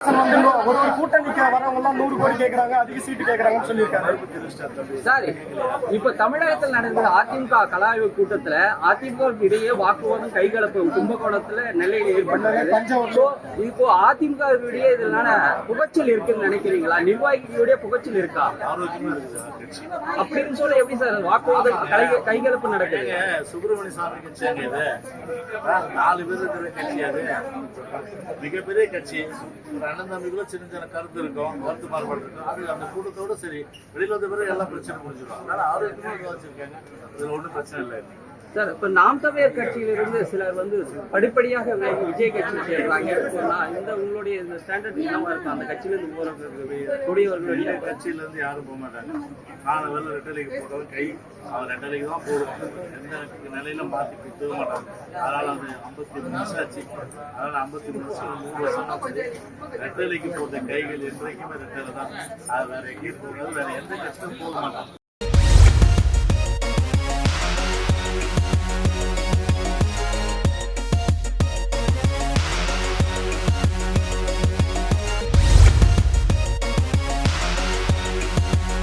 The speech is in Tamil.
வந்து ஒரு ஒரு கூட்டணிக்கு வரவங்க எல்லாம் நூறு கோடி கேக்குறாங்க அதிக சீட்டு கேக்குறாங்கன்னு சொல்லியிருக்காரு. சார் இப்ப தமிழகத்தில் நடந்த அதிமுக கலாய்வு கூட்டத்துல அதிமுக இடையே வாக்குவாதம் கைகலப்பு கும்பகோணத்துல நெல்லையில் ஏற்பட்டது. இப்போ அதிமுக இடையே இதனால புகைச்சல் இருக்குன்னு நினைக்கிறீங்களா? நிர்வாகிகளுடைய புகைச்சல் இருக்கா? அப்படின்னு சொல்ல எப்படி சார் வாக்குவாதம் கலை- கைகலப்பு நடக்குது? சுப்பிரமணிய சாமி கட்சி நாலு பேர் இருக்கிற கட்சி அது. மிகப்பெரிய கட்சி. அண்ணன் தம்பிக்குள்ள சின்ன சின்ன கருத்து இருக்கும் கருத்து மாறுபாடு இருக்கும். அது அந்த கூட்டத்தோட சரி வெளியில வந்த பிறகு எல்லாம் பிரச்சனை முடிஞ்சிடும். அதனால ஆரோக்கியமா விவாதிச்சிருக்காங்க இதுல ஒண்ணும் பிரச்சனை இல்லை. சார் இப்ப நாம் தமிழர் கட்சியிலிருந்து சிலர் வந்து படிப்படியாக விஜய் கட்சி சேர்றாங்க. நான் இந்த உங்களுடைய இந்த ஸ்டாண்டர்ட் என்னவா இருக்கும்? அந்த கட்சியிலிருந்து போறவர்களுடைய கூடியவர்களுடைய கட்சியில இருந்து யாரும் போக மாட்டாங்க. நாலு வேலை ரெட்டலைக்கு போட்டவன் கை அவன் ரெட்டலைக்கு தான் போடுவான். எந்த நிலையில மாத்தி குத்தவே மாட்டாங்க அதனால அந்த ஐம்பத்தி மூணு வருஷம் ஆச்சு. அதனால ஐம்பத்தி மூணு வருஷம் மூணு வருஷம் ரெட்டலைக்கு போட்ட கைகள் என்றைக்குமே இருக்கிறதா அது வேற எங்கேயும் போகாது. வேற எந்த கட்சியும் போக மாட்டாங்க